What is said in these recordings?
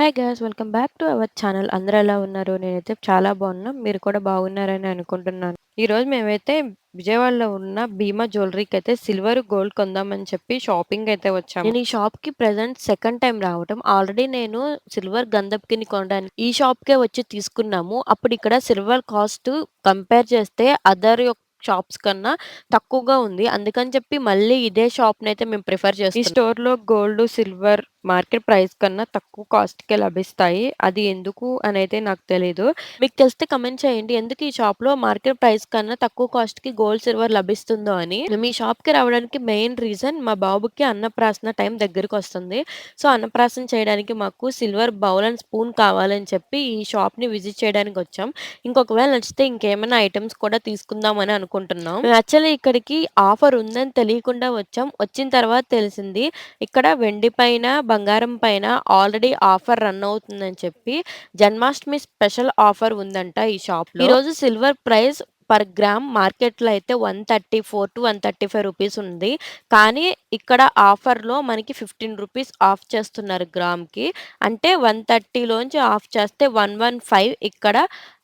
Hi guys welcome back to our channel అందరూ ఎలా ఉన్నారు? నేనైతే చాలా బాగున్నా. మీరు కూడా బాగున్నారని అనుకుంటున్నాను. ఈరోజు మేమైతే విజయవాడలో ఉన్న భీమా జ్యువెలరీకి అయితే సిల్వర్ గోల్డ్ కొందామని చెప్పి షాపింగ్ అయితే వచ్చాము. నేను ఈ షాప్కి ప్రెసెంట్ సెకండ్ టైం రావటం. ఆల్రెడీ నేను సిల్వర్ గంధప్కిని కొనడానికి ఈ షాప్ కే వచ్చి తీసుకున్నాము. అప్పుడు ఇక్కడ సిల్వర్ కాస్ట్ కంపేర్ చేస్తే అదర్ షాప్స్ కన్నా తక్కువగా ఉంది. అందుకని చెప్పి మళ్ళీ ఇదే షాప్ అయితే మేము ప్రిఫర్ చేస్తాం ఈ స్టోర్లో గోల్డ్ సిల్వర్ మార్కెట్ ప్రైస్ కన్నా తక్కువ కాస్ట్ కే లభిస్తాయి. అది ఎందుకు అనైతే నాకు తెలీదు. మీకు తెలిస్తే కమెంట్ చేయండి. ఎందుకు ఈ షాప్లో మార్కెట్ ప్రైస్ కన్నా తక్కువ కాస్ట్కి గోల్డ్ సిల్వర్ లభిస్తుందో అని. మీ షాప్కి రావడానికి మెయిన్ రీజన్ మా బాబుకి అన్నప్రాసన టైం దగ్గరకు వస్తుంది. సో అన్నప్రాసన చేయడానికి మాకు సిల్వర్ బౌల్ అండ్ స్పూన్ కావాలని చెప్పి ఈ షాప్ని విజిట్ చేయడానికి వచ్చాం. ఇంకొకవేళ నచ్చితే ఇంకేమైనా ఐటమ్స్ కూడా తీసుకుందామని అనుకుంటున్నాం. యాక్చువల్లీ ఇక్కడికి ఆఫర్ ఉందని తెలియకుండా వచ్చాం. వచ్చిన తర్వాత తెలిసింది ఇక్కడ వెండి పైన బంగారం పైన ఆల్రెడీ ఆఫర్ రన్ అవుతుందని చెప్పి జన్మాష్టమి స్పెషల్ ఆఫర్ ఉందంట ఈ షాప్ ఈరోజు సిల్వర్ ప్రైస్ పర్ గ్రామ్ మార్కెట్లో అయితే one thirty four to one thirty five rupees ఉంది. కానీ ఇక్కడ ఆఫర్లో మనకి ఫిఫ్టీన్ రూపీస్ ఆఫ్ చేస్తున్నారు గ్రామ్కి. అంటే వన్ థర్టీలోంచి ఆఫ్ చేస్తే వన్ వన్ ఫైవ్ ఇక్కడ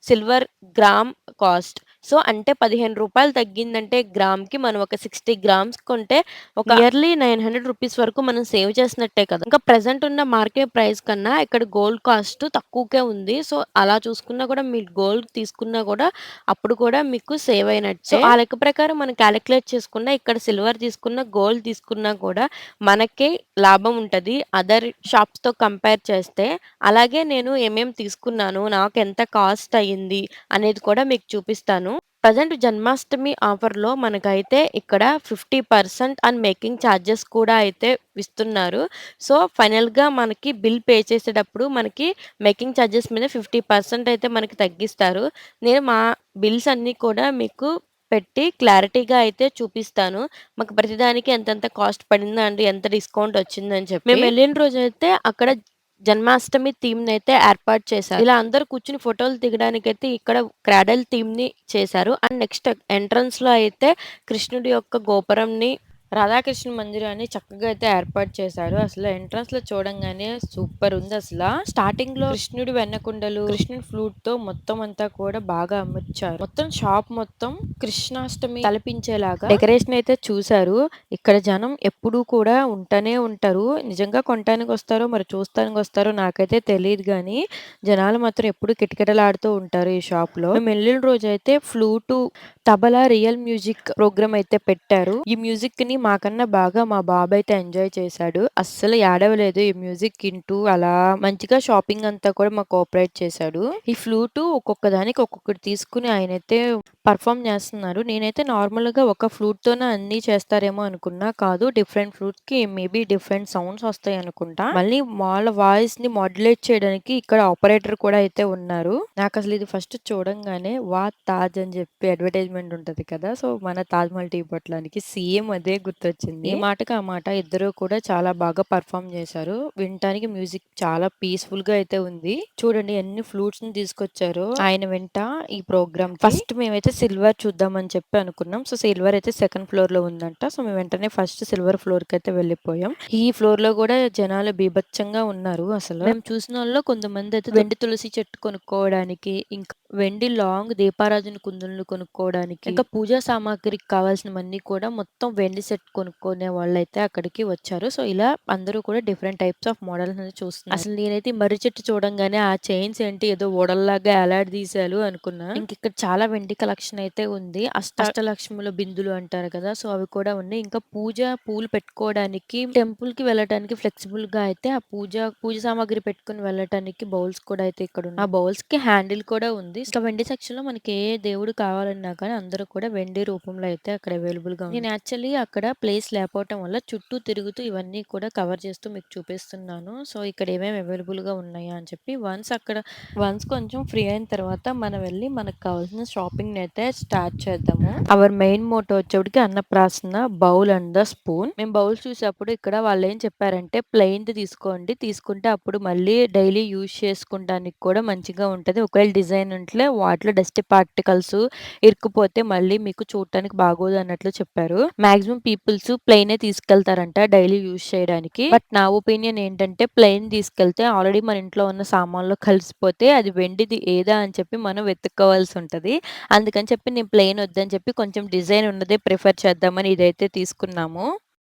సిల్వర్ గ్రామ్ కాస్ట్. సో అంటే పదిహేను రూపాయలు తగ్గిందంటే గ్రామ్కి మనం ఒక సిక్స్టీ గ్రామ్స్ కొంటే ఒక ఇయర్లీ నైన్ హండ్రెడ్ రూపీస్ వరకు మనం సేవ్ చేసినట్టే కదా! ఇంకా ప్రెసెంట్ ఉన్న మార్కెట్ ప్రైస్ కన్నా ఇక్కడ గోల్డ్ కాస్ట్ తక్కువకే ఉంది. సో అలా చూసుకున్నా కూడా మీరు గోల్డ్ తీసుకున్నా కూడా అప్పుడు కూడా మీకు సేవ్ అయినట్టే. ఆ లెక్క ప్రకారం మనం క్యాలిక్యులేట్ చేసుకున్నా ఇక్కడ సిల్వర్ తీసుకున్న గోల్డ్ తీసుకున్నా కూడా మనకే లాభం ఉంటది. అదర్ షాప్స్తో కంపేర్ చేస్తే అలాగే నేను ఏమేం తీసుకున్నాను నాకు ఎంత కాస్ట్ అయ్యింది అనేది కూడా మీకు చూపిస్తాను. ప్రజెంట్ జన్మాష్టమి ఆఫర్లో మనకైతే ఇక్కడ fifty percent and making charges కూడా అయితే ఇస్తున్నారు. సో ఫైనల్గా మనకి బిల్ పే చేసేటప్పుడు మనకి మేకింగ్ ఛార్జెస్ మీద ఫిఫ్టీ పర్సెంట్ అయితే మనకి తగ్గిస్తారు. నేను మా బిల్స్ అన్నీ కూడా మీకు పెట్టి క్లారిటీగా అయితే చూపిస్తాను. మాకు ప్రతిదానికి ఎంతెంత కాస్ట్ పడింది అండ్ ఎంత డిస్కౌంట్ వచ్చిందని చెప్పి. మేము వెళ్ళిన రోజు అయితే అక్కడ జన్మాష్టమి థీమ్ అయితే ఏర్పాటు చేశారు. ఇలా అందరూ కూర్చుని ఫోటోలు దిగడానికి అయితే ఇక్కడ క్రాడల్ థీమ్ని చేశారు. అండ్ నెక్స్ట్ ఎంట్రన్స్లో అయితే కృష్ణుడి యొక్క గోపురం ని రాధాకృష్ణ మందిరాన్ని చక్కగా అయితే ఏర్పాటు చేశారు. అసలు ఎంట్రన్స్లో చూడంగానే సూపర్ ఉంది అసలు. స్టార్టింగ్లో కృష్ణుడి వెన్నకుండలు కృష్ణుడి ఫ్లూట్తో మొత్తం అంతా కూడా బాగా అమర్చారు. మొత్తం షాప్ మొత్తం కృష్ణాష్టమి తలపించేలాగా డెకరేషన్ అయితే చూశారు. ఇక్కడ జనం ఎప్పుడూ కూడా ఉంటానే ఉంటారు. నిజంగా కొనటానికి వస్తారో మరి చూస్తానికి వస్తారో నాకైతే తెలియదు కానీ జనాలు మాత్రం ఎప్పుడు కిటకిటలాడుతూ ఉంటారు ఈ షాప్లో. మేము వెళ్ళిన రోజు అయితే flute tabla real music program అయితే పెట్టారు. ఈ మ్యూజిక్ని మాకన్నా బాగా మా బాబు అయితే ఎంజాయ్ చేశాడు. అస్సలు ఏడవలేదు ఈ మ్యూజిక్ వింటూ అలా మంచిగా షాపింగ్ అంతా కూడా మాకు కోఆపరేట్ చేశాడు. ఈ ఫ్లూటు ఒక్కొక్క దానికి ఒక్కొక్కటి తీసుకుని ఆయన అయితే పర్ఫామ్ చేస్తున్నారు. నేనైతే నార్మల్గా ఒక ఫ్లూట్ తోనే అన్ని చేస్తారేమో అనుకున్నా కాదు డిఫరెంట్ ఫ్లూట్స్కి మేబీ డిఫరెంట్ సౌండ్స్ వస్తాయి అనుకుంటా. మళ్ళీ వాళ్ళ వాయిస్ని మాడ్యులేట్ చేయడానికి ఇక్కడ ఆపరేటర్ కూడా అయితే ఉన్నారు. నాకు అసలు ఇది ఫస్ట్ చూడంగానే వా తాజ్ అని చెప్పి అడ్వర్టైజ్మెంట్ ఉంటది కదా సో మన తాజ్ మహల్ టీ పొట్లానికి సేమ్ అదే గుర్తొచ్చింది. ఈ మాటకి ఆ మాట ఇద్దరు కూడా చాలా బాగా పర్ఫామ్ చేశారు. వినటానికి మ్యూజిక్ చాలా పీస్ఫుల్గా అయితే ఉంది. చూడండి ఎన్ని ఫ్లూట్స్ని తీసుకొచ్చారు. ఆయన వెంట ఈ ప్రోగ్రామ్ ఫస్ట్ మేమైతే సిల్వర్ చూద్దామని చెప్పి అనుకున్నాం. సో సిల్వర్ అయితే సెకండ్ ఫ్లోర్లో ఉందంట. సో మేము వెంటనే ఫస్ట్ సిల్వర్ ఫ్లోర్కి అయితే వెళ్ళిపోయాం. ఈ ఫ్లోర్లో కూడా జనాలు బీభత్సంగా ఉన్నారు అసలు. మేము చూసిన వాళ్ళు కొంతమంది అయితే వెండి తులసి చెట్టు కొనుక్కోవడానికి ఇంకా వెండి లాంగ్ దీపారాజన కుందులను కొనుక్కోవడానికి ఇంకా పూజా సామాగ్రికి కావాల్సినవన్నీ కూడా మొత్తం వెండి సెట్ కొనుక్కునే వాళ్ళైతే అక్కడికి వచ్చారు. సో ఇలా అందరూ కూడా డిఫరెంట్ టైప్స్ ఆఫ్ మోడల్స్ అనేది చూస్తున్నారు. అసలు నేనైతే ఈ మర్రి చెట్టు చూడంగానే ఆ చైన్స్ ఏంటి ఏదో ఓడల్లాగా ఎలాడి తీసారు అనుకున్నా. ఇంక ఇక్కడ చాలా వెండి కలెక్షన్ అయితే ఉంది. అష్ట అష్టలక్ష్ముల బిందులు అంటారు కదా సో అవి కూడా ఉన్నాయి. ఇంకా పూజ పూలు పెట్టుకోవడానికి టెంపుల్కి వెళ్ళటానికి ఫ్లెక్సిబుల్గా అయితే ఆ పూజ పూజ సామాగ్రి పెట్టుకుని వెళ్ళటానికి బౌల్స్ కూడా అయితే ఇక్కడ ఉన్నాయి. ఆ బౌల్స్కి హ్యాండిల్ కూడా ఉంది. ఇంకా వెండి సెక్షన్లో మనకి ఏ దేవుడు కావాలన్నా కానీ అందరూ కూడా వెండి రూపంలో అయితే అక్కడ అవైలబుల్గా ఉంది నేను యాక్చువల్లీ అక్కడ ప్లేస్ లేకపోవటం వల్ల చుట్టూ తిరుగుతూ ఇవన్నీ కూడా కవర్ చేస్తూ మీకు చూపిస్తున్నాను. సో ఇక్కడ ఏమేమి అవైలబుల్గా ఉన్నాయా అని చెప్పి వన్స్ అక్కడ వన్స్ కొంచెం ఫ్రీ అయిన తర్వాత మనం వెళ్ళి మనకు కావాల్సిన షాపింగ్ అయితే స్టార్ట్ చేద్దాము. Our main motto వచ్చేటికి Annaprasana bowl and the spoon. మేము బౌల్ చూసేప్పుడు ఇక్కడ వాళ్ళు ఏం చెప్పారంటే ప్లెయిన్ తీసుకోండి. తీసుకుంటే అప్పుడు మళ్ళీ డైలీ యూజ్ చేసుకుంటానికి కూడా మంచిగా ఉంటది. ఒకవేళ డిజైన్ అంటే వాటిలో డస్ట్ పార్టికల్స్ ఇరుక్కుపోతే మళ్ళీ మీకు చూడటానికి బాగోదు అన్నట్లు చెప్పారు. మాక్సిమం పీపుల్స్ ప్లెయినే తీసుకెళ్తారంట డైలీ యూజ్ చేయడానికి. బట్ నా ఒపీనియన్ ఏంటంటే ప్లెయిన్ తీసుకెళ్తే ఆల్రెడీ మన ఇంట్లో ఉన్న సామాన్లో కలిసిపోతే అది వెండిది ఏదా అని చెప్పి మనం వెతుక్కోవాల్సి ఉంటుంది అందుకని చెప్పి నేను ప్లెయిన్ వద్దని చెప్పి కొంచెం డిజైన్ ఉన్నదే ప్రిఫర్ చేద్దామని ఇదైతే తీసుకున్నాము.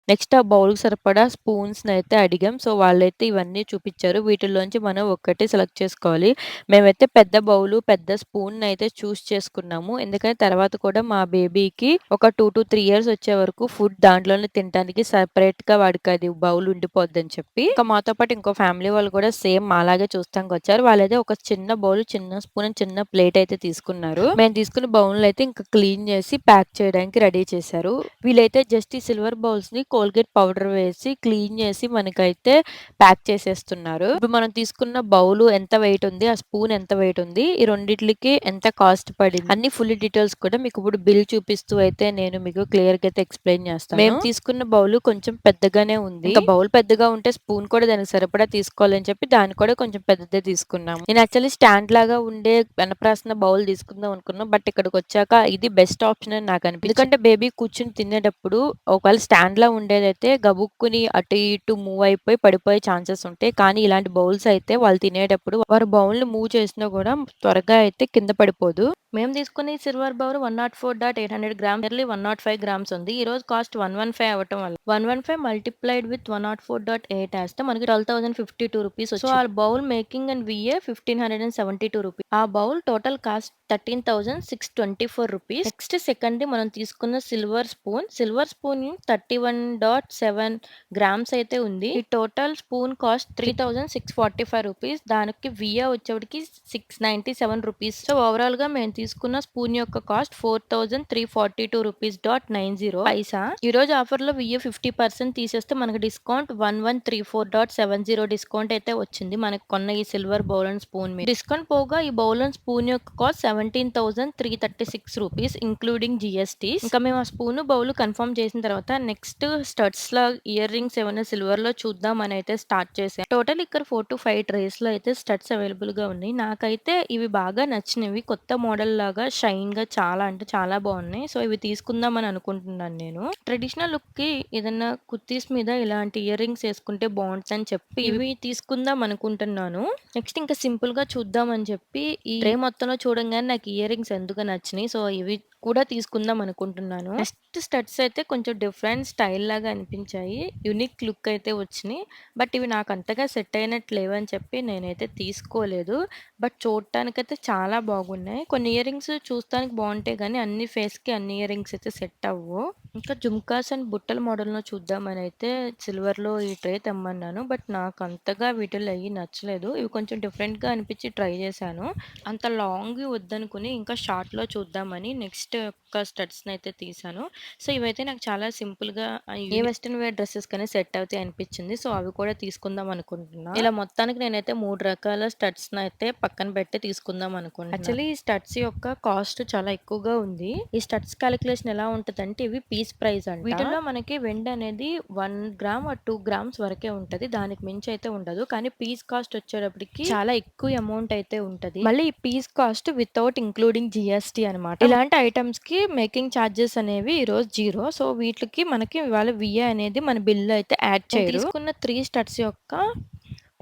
నెక్స్ట్ ఆ బౌల్‌కి సరిపడా స్పూన్స్‌నైతే అడిగాం. సో, వాళ్ళైతే ఇవన్నీ చూపిచ్చారు. వీటిల్లోంచి మనం ఒక్కటి సెలెక్ట్ చేసుకోవాలి. మేమైతే పెద్ద బౌలు, పెద్ద స్పూన్‌నైతే చూస్ చేసుకున్నాము. ఎందుకంటే తర్వాత కూడా మా బేబీకి ఒక 2-3 ఇయర్స్ వచ్చే వరకు ఫుడ్ దాంట్లోనే తినటానికి సెపరేట్‌గా వాడికది బౌల్ ఉండిపోద్దని చెప్పి. ఇంకా మాతో పాటు ఇంకో ఫ్యామిలీ వాళ్ళు కూడా సేమ్ మాలాగే చూస్తానికొచ్చారు. వాళ్ళైతే ఒక చిన్న బౌల్, చిన్న స్పూన్, చిన్న ప్లేట్ అయితే తీసుకున్నారు. మేము తీసుకున్న బౌల్‌నైతే ఇంకా క్లీన్ చేసి ప్యాక్ చేయడానికి రెడీ చేశారు. వీళ్ళైతే జస్ట్ ఈ సిల్వర్ బౌల్స్‌ని కోల్గేట్ పౌడర్ వేసి క్లీన్ చేసి మనకైతే ప్యాక్ చేసేస్తున్నారు. ఇప్పుడు మనం తీసుకున్న బౌలు ఎంత వెయిట్ ఉంది, ఆ స్పూన్ ఎంత వెయిట్ ఉంది, ఈ రెండిట్లికి ఎంత కాస్ట్ పడింది అన్ని ఫుల్ డీటెయిల్స్ కూడా మీకు ఇప్పుడు బిల్ చూపిస్తూ అయితే నేను మీకు క్లియర్‌గా అయితే ఎక్స్‌ప్లెయిన్ చేస్తాను. మేము తీసుకున్న బౌలు కొంచెం పెద్దగానే ఉంది. బౌల్ పెద్దగా ఉంటే స్పూన్ కూడా దానికి సరిపడా తీసుకోవాలని చెప్పి దాన్ని కూడా కొంచెం పెద్దదే తీసుకున్నాము. నేను యాక్చువల్లీ స్టాండ్ లాగా ఉండే వెనపరాసిన బౌల్ తీసుకుందాం అనుకున్నాం. బట్ ఇక్కడికొచ్చాక ఇది బెస్ట్ ఆప్షన్ అని నాకు అనిపించింది. ఎందుకంటే బేబీ కూర్చొని తినేటప్పుడు ఒకవేళ స్టాండ్‌లా ఉండేదైతే గబుక్కుని అటు ఇటు మూవ్ అయిపోయి పడిపోయే ఛాన్సెస్ ఉంటాయి. కానీ ఇలాంటి బౌల్స్ అయితే వాళ్ళు తినేటప్పుడు వారు బౌల్‌ని మూవ్ చేసినా కూడా త్వరగా అయితే కింద పడిపోదు. మేము తీసుకున్న ఈ silver bowl 104.800 grams nearly 105 grams ఉంది. ఈ రోజు కాస్ట్ 115 అవ్వటం వల్ల 115 మల్టిప్లైడ్ విత్ 104.8 ఏస్తే మనకి 12,052 రూపీస్ సో, ఆ bowl making and VA 1,572 rupees. ఆ bowl total cost 13,624 rupees. Next సెకండ్‌ది మనం తీసుకున్న silver spoon. Silver spoon 31.7 grams అయితే ఉంది. ఈ టోటల్ స్పూన్ కాస్ట్ 3,645 రూపీస్. దానికి వీఏ వచ్చేప్పటికి 697 రూపీస్. సో, ఓవరాల్‌గా మేము తీసుకున్న స్పూన్ యొక్క కాస్ట్ 4,342 రూపీస్ డాట్ 90 పైసా. ఈరోజు ఆఫర్‌లో వీఏ 50% తీసేస్తే మనకు డిస్కౌంట్ 1134.70 డిస్కౌంట్ అయితే వచ్చింది. మనకు కొన్న ఈ సిల్వర్ బౌల్ అండ్ స్పూన్ మీద. డిస్కౌంట్ పోగా ఈ బౌల్ అండ్ స్పూన్ యొక్క కాస్ట్ 17,336 రూపీస్ ఇంక్లూడింగ్ జీఎస్టీ. ఇంకా మేము ఆ స్పూన్, బౌల్ కన్ఫర్మ్ చేసిన తర్వాత నెక్స్ట్ స్టడ్స్‌లా ఇయర్ రింగ్స్ ఏమైనా సిల్వర్‌లో చూద్దామని అయితే స్టార్ట్ చేశాం. టోటల్ ఇక్కడ 4-5 ట్రేస్‌లో అయితే స్టడ్స్ అవైలబుల్‌గా ఉన్నాయి. నాకైతే ఇవి బాగా నచ్చినవి. కొత్త మోడల్ లాగా షైన్‌గా చాలా అంటే చాలా బాగున్నాయి. సో, ఇవి తీసుకుందాం అని అనుకుంటున్నాను నేను. ట్రెడిషనల్ లుక్‌కి ఏదన్నా కుర్తీస్ మీద ఇలాంటి ఇయర్ రింగ్స్ ఏసుకుంటే బాగుంటదని చెప్పి ఇవి తీసుకుందాం అనుకుంటున్నాను. నెక్స్ట్ ఇంకా సింపుల్‌గా చూద్దాం అని చెప్పి ఈ ట్రే మొత్తంలో చూడంగానే నాకు ఇయర్ రింగ్స్ ఎందుకు నచ్చినాయి. సో, ఇవి కూడా తీసుకుందాం అనుకుంటున్నాను. నెక్స్ట్ స్టడ్స్ అయితే కొంచెం డిఫరెంట్ స్టైల్ లాగా అనిపించాయి. యూనిక్ లుక్ అయితే వచ్చినాయి. బట్ ఇవి నాకు అంతగా సెట్ అయినట్టు లేవని చెప్పి నేనైతే తీసుకోలేదు. బట్ చూడటానికైతే చాలా బాగున్నాయి. కొన్ని ఇయర్ రింగ్స్ చూస్తానికి బాగుంటాయి కానీ అన్ని ఫేస్‌కి అన్ని ఇయర్ రింగ్స్ అయితే సెట్ అవ్వవు. ఇంకా జుమ్కాస్ అండ్ బుట్టల మోడల్‌లో చూద్దామని అయితే సిల్వర్‌లో ఈ ట్రే తెమ్మన్నాను. బట్ నాకు అంతగా వీటిలో అయ్యి నచ్చలేదు. ఇవి కొంచెం డిఫరెంట్‌గా అనిపించి ట్రై చేశాను. అంత లాంగ్ వద్దనుకుని ఇంకా షార్ట్‌లో చూద్దామని నెక్స్ట్ ఒక స్టడ్స్‌ని అయితే తీశాను. సో, ఇవైతే నాకు చాలా సింపుల్‌గా ఏ వెస్టర్న్ వేర్ డ్రెసెస్‌కైనా సెట్ అవుతాయి అనిపించింది. సో, అవి కూడా తీసుకుందాం అనుకుంటున్నా. ఇలా మొత్తానికి నేనైతే 3 రకాల స్టడ్స్‌ని అయితే పక్కన పెట్టి తీసుకుందాం అనుకుంటున్నా. యాక్చువల్లీ ఈ స్టడ్స్ యొక్క కాస్ట్ చాలా ఎక్కువగా ఉంది. ఈ స్టడ్స్ కాలిక్యులేషన్ ఎలా ఉంటదంటే ఇవి పీస్ ప్రైస్ అంట. వీటిల్లో మనకి వెండి అనేది 1 గ్రామ్ ఆర్ 2 గ్రామ్స్ వరకే ఉంటది. దానికి మించి అయితే ఉండదు. కానీ పీస్ కాస్ట్ వచ్చేటప్పటికి చాలా ఎక్కువ అమౌంట్ అయితే ఉంటది. మళ్ళీ ఈ piece cost without including GST అనమాట. ఇలాంటి ఐటెమ్స్‌కి మేకింగ్ చార్జెస్ అనేవి ఈరోజు జీరో. సో, వీటికి మనకి ఇవాళ వీఏ అనేది మన బిల్‌లో అయితే యాడ్ చేయరు. తీసుకున్న 3 స్టడ్స్ యొక్క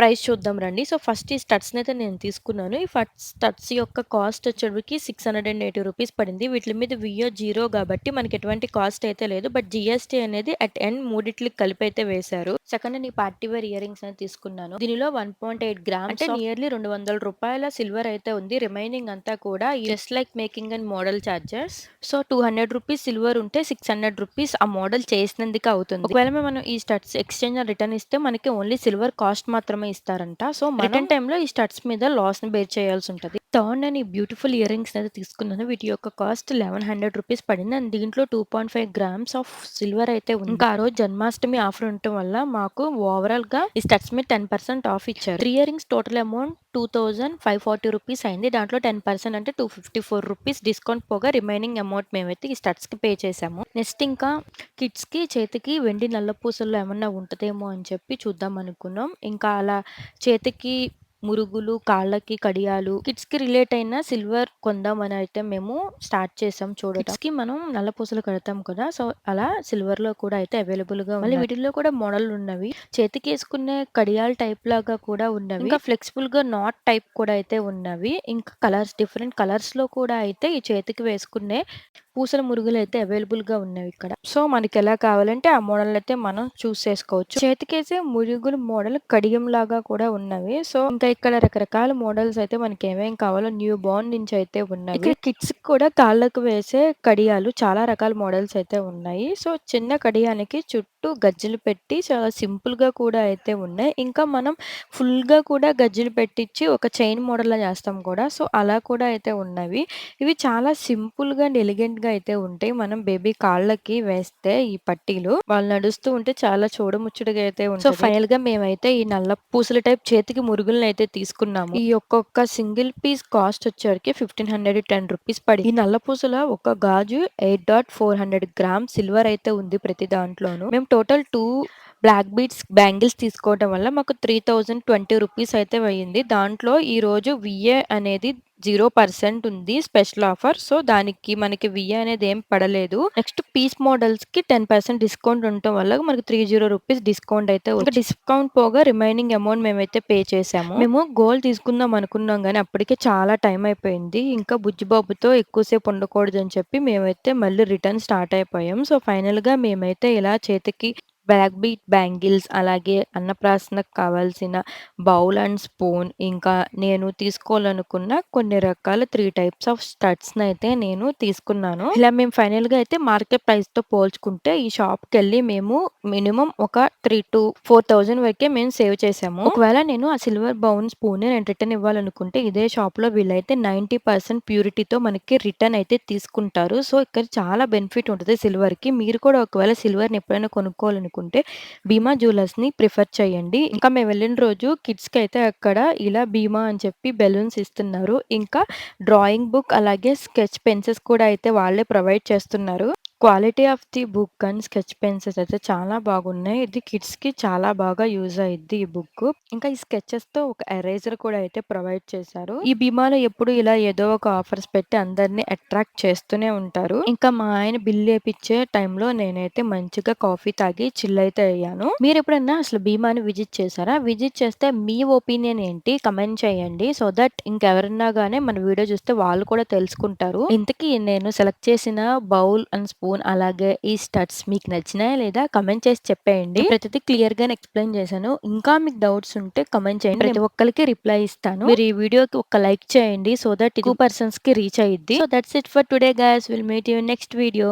ప్రైస్ చూద్దాం రండి. సో, ఫస్ట్ ఈ స్టడ్స్‌ని అయితే నేను తీసుకున్నాను. ఈ ఫస్ట్ స్టడ్స్ యొక్క కాస్ట్ వచ్చేటప్పటికి 680 రూపీస్ పడింది. వీటిల మీద వీఏ జీరో కాబట్టి మనకి ఎటువంటి కాస్ట్ అయితే లేదు. బట్ జీఎస్టీ అనేది అట్ ఎండ్ మూడిట్లికి కలిపి అయితే వేశారు. సెకండ్ నేను పార్టీ వేర్ ఇయర్ రింగ్స్ అనేది తీసుకున్నాను. దీనిలో 1.8 గ్రామ్స్ అంటే నియర్లీ 200 రూపాయల సిల్వర్ అయితే ఉంది. రిమైనింగ్ అంతా కూడా just like making and model charges. So, 200 rupees silver ఉంటే 600 రూపీస్ ఆ మోడల్ చేసినందుకు అవుతుంది. ఒకవేళ మనం ఈ స్టడ్స్ ఎక్స్‌చేంజ్ రిటర్న్ ఇస్తే మనకి ఓన్లీ సిల్వర్ కాస్ట్ మాత్రమే ఇస్తారంట. సో, రిటర్న్ టైమ్‌లో ఈ స్టడ్స్ మీద లాస్‌ని బేర్ చేయాల్సి ఉంటది. థర్డ్ నేను ఈ బ్యూటిఫుల్ ఇయర్ రింగ్స్ అయితే తీసుకున్నాను. వీటి యొక్క కాస్ట్ 1100 రూపీస్ పడింది. అండ్ దీంట్లో 2.5 గ్రామ్స్ ఆఫ్ సిల్వర్ అయితే ఉంది. ఇంకా ఆ రోజు జన్మాష్టమి ఆఫర్ ఉండటం వల్ల మాకు ఓవరాల్‌గా ఈ స్టడ్స్ మీద 10% ఆఫ్ ఇచ్చారు. 3 year rings total amount 2,540 rupees అయింది. దాంట్లో 10% అంటే 254 రూపీస్ డిస్కౌంట్ పోగా రిమైనింగ్ అమౌంట్ మేమైతే ఈ స్టడ్స్‌కి పే చేసాము నెక్స్ట్ ఇంకా కిడ్స్‌కి చేతికి వెండి నల్ల పూసల్లో ఏమన్నా ఉంటుందేమో అని చెప్పి చూద్దాం అనుకున్నాం. ఇంకా అలా చేతికి మురుగులు, కాళ్ళకి కడియాలు, కిడ్స్‌కి రిలేట్ అయిన సిల్వర్ కొందామని అయితే మేము స్టార్ట్ చేసాం చూడటం. కిడ్స్‌కి మనం నల్ల పూసలు కడతాం కదా! సో, అలా సిల్వర్‌లో కూడా అయితే అవైలబుల్‌గా మళ్ళీ ఉన్నాయి. వీటిల్లో కూడా మోడల్‌లున్నవి. చేతికేసుకునే కడియాలు టైప్ లాగా కూడా ఉన్నవి. ఇంకా ఫ్లెక్సిబుల్‌గా నాట్ టైప్ కూడా అయితే ఉన్నవి. ఇంకా కలర్స్ డిఫరెంట్ కలర్స్‌లో కూడా అయితే ఈ చేతికి వేసుకునే పూసల మురుగులైతే అవైలబుల్‌గా ఉన్నవిక్కడ. సో, మనకెలా కావాలంటే ఆ మోడల్‌నయితే మనం చూస్ చేసుకోవచ్చు. చేతికేసే మురుగులు మోడల్ కడియంలాగా కూడా ఉన్నవి. సో, ఇంకా ఇక్కడ రకరకాల మోడల్స్ అయితే మనకేమేం కావాలో న్యూ బార్న్ నుంచి అయితే ఉన్నవి. ఇక్కడ కిడ్స్‌కి కూడా కాళ్ళకు వేసే కడియాలు చాలా రకాల మోడల్స్ అయితే ఉన్నాయి. సో, చిన్న కడియానికి చుట్టూ గజ్జెలు పెట్టి చాలా సింపుల్‌గా కూడా అయితే ఉన్నాయి. ఇంకా మనం ఫుల్‌గా కూడా గజ్జెలు పెట్టిచ్చి ఒక చైన్ మోడల్‌లా చేస్తాం కూడా. సో, అలా కూడా అయితే ఉన్నవి. ఇవి చాలా సింపుల్‌గా అండ్ ఎలిగెంట్‌గా అయితే ఉంటాయి. మనం బేబీ కాళ్ళకి వేస్తే ఈ పట్టీలు వాళ్ళు నడుస్తూ ఉంటే చాలా చూడముచ్చటగా అయితే ఉంటది. సో, ఫైనల్‌గా మేమైతే ఈ నల్ల పూసల టైప్ చేతికి మురుగులనైతే తీసుకున్నాము. ఈ ఒక్కొక్క సింగిల్ పీస్ కాస్ట్ వచ్చేవరకి 1510 రూపీస్ పడింది. ఈ నల్ల పూసల ఒక గాజు 8.400 గ్రామ్ సిల్వర్ అయితే ఉంది ప్రతి దాంట్లోనూ. మేము టోటల్ 2 బ్లాక్ బీడ్స్ బ్యాంగిల్స్ తీసుకోవడం వల్ల మాకు 3020 రూపీస్ అయితే అయింది. దాంట్లో ఈరోజు విఏ అనేది జీరో పర్సెంట్ ఉంది స్పెషల్ ఆఫర్. సో, దానికి మనకి విఏ అనేది ఏం పడలేదు. నెక్స్ట్ పీస్ మోడల్స్‌కి 10% డిస్కౌంట్ ఉండటం వల్ల మనకు 30 రూపీస్ డిస్కౌంట్ అయితే డిస్కౌంట్ పోగా రిమైనింగ్ అమౌంట్ మేమైతే పే చేసాము. మేము గోల్డ్ తీసుకుందాం అనుకున్నాం కానీ అప్పటికే చాలా టైం అయిపోయింది. ఇంకా బుజ్జిబాబుతో ఎక్కువసేపు ఉండకూడదు అని చెప్పి మేమైతే మళ్ళీ రిటర్న్ స్టార్ట్ అయిపోయాం. సో, ఫైనల్‌గా మేమైతే ఇలా చేతికి బ్లాక్ బీట్ బ్యాంగిల్స్ అలాగే అన్నప్రాసనకు కావాల్సిన బౌల్ అండ్ స్పూన్ ఇంకా నేను తీసుకోవాలనుకున్న కొన్ని రకాల 3 టైప్స్ ఆఫ్ స్టడ్స్‌నైతే నేను తీసుకున్నాను. ఇలా మేము ఫైనల్‌గా అయితే మార్కెట్ ప్రైస్‌తో పోల్చుకుంటే ఈ షాప్‌కెళ్ళి మేము మినిమమ్ ఒక 3-4000 వరకే మేము సేవ్ చేసాము. ఒకవేళ నేను ఆ సిల్వర్ బౌల్ స్పూనే నేను రిటర్న్ ఇవ్వాలనుకుంటే ఇదే షాప్‌లో వీళ్ళైతే 90% ప్యూరిటీతో మనకి రిటర్న్ అయితే తీసుకుంటారు. సో, ఇక్కడ చాలా బెనిఫిట్ ఉంటది సిల్వర్‌కి. మీరు కూడా ఒకవేళ సిల్వర్‌ని ఎప్పుడైనా కొనుక్కోవాలనుకుంటే భీమా జ్యువెలర్స్‌ని ప్రిఫర్ చేయండి. ఇంకా మేము వెళ్ళిన రోజు కిడ్స్‌కైతే అక్కడ ఇలా భీమా అని చెప్పి బెలూన్స్ ఇస్తున్నారు. ఇంకా డ్రాయింగ్ బుక్ అలాగే స్కెచ్ పెన్సిల్స్ కూడా అయితే వాళ్ళే ప్రొవైడ్ చేస్తున్నారు. Quality of the book and sketch pencils అయితే చాలా బాగున్నాయి. ఇది కిడ్స్‌కి చాలా బాగా యూజ్ అయ్యిద్ది ఈ బుక్. ఇంకా ఈ స్కెచెస్‌తో ఒక ఎరేజర్ కూడా అయితే ప్రొవైడ్ చేశారు. ఈ బీమాలో ఎప్పుడు ఇలా ఏదో ఒక ఆఫర్స్ పెట్టి అందరిని అట్రాక్ట్ చేస్తూనే ఉంటారు. ఇంకా మా ఆయన బిల్ ఏపిచ్చే టైంలో నేనైతే మంచిగా కాఫీ తాగి చిల్ అయితే అయ్యాను. మీరెప్పుడన్నా అసలు భీమాని విజిట్ చేశారా? విజిట్ చేస్తే మీ ఒపీనియన్ ఏంటి? కమెంట్ చేయండి. సో దట్ ఇంకెవరన్నా గాని మన వీడియో చూస్తే వాళ్ళు కూడా తెలుసుకుంటారు. ఇంతకీ నేను సెలెక్ట్ చేసిన బౌల్ అండ్ స్పూన్ అలాగే ఈ స్టడ్స్ మీకు నచ్చినాయా లేదా? కమెంట్ చేసి చెప్పేయండి. ప్రతిదీ క్లియర్‌గానే ఎక్స్‌ప్లెయిన్ చేశాను. ఇంకా మీకు డౌట్స్ ఉంటే కమెంట్ చేయండి. ప్రతి ఒక్కళ్ళకి రిప్లై ఇస్తాను. మీరు ఈ వీడియోకి ఒక లైక్ చేయండి. సో దట్ ఎక్కువ పర్సన్స్‌కి రీచ్ అయ్యిద్ది. So that's it for today guys. Will meet you next video.